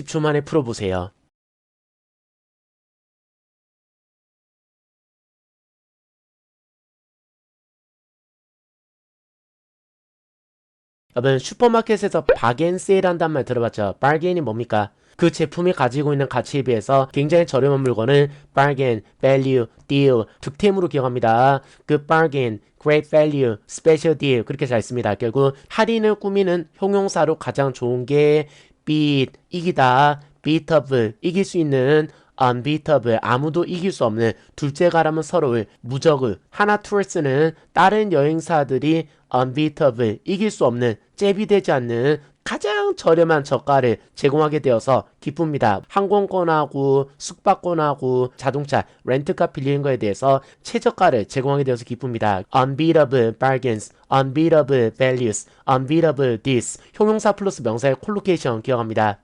10초 만에 풀어보세요. 여러분 슈퍼마켓에서 바겐 세일한단 말 들어봤죠? bargain이 뭡니까? 그 제품이 가지고 있는 가치에 비해서 굉장히 저렴한 물건을 bargain, value, deal, 득템으로 기억합니다. 그 bargain, great value, special deal 그렇게 잘 씁니다. 결국 할인을 꾸미는 형용사로 가장 좋은 게 beat, 이기다, beatable, 이길 수 있는 unbeatable, 아무도 이길 수 없는 둘째 가라면 서로를 무적을 하나 투어스는 다른 여행사들이 unbeatable, 이길 수 없는 잽이 되지 않는 가장 저렴한 저가를 제공하게 되어서 기쁩니다. 항공권하고 숙박권하고 자동차 렌트카 빌리는 거에 대해서 최저가를 제공하게 되어서 기쁩니다. unbeatable bargains, unbeatable values, unbeatable this 형용사 플러스 명사의 콜로케이션 기억합니다.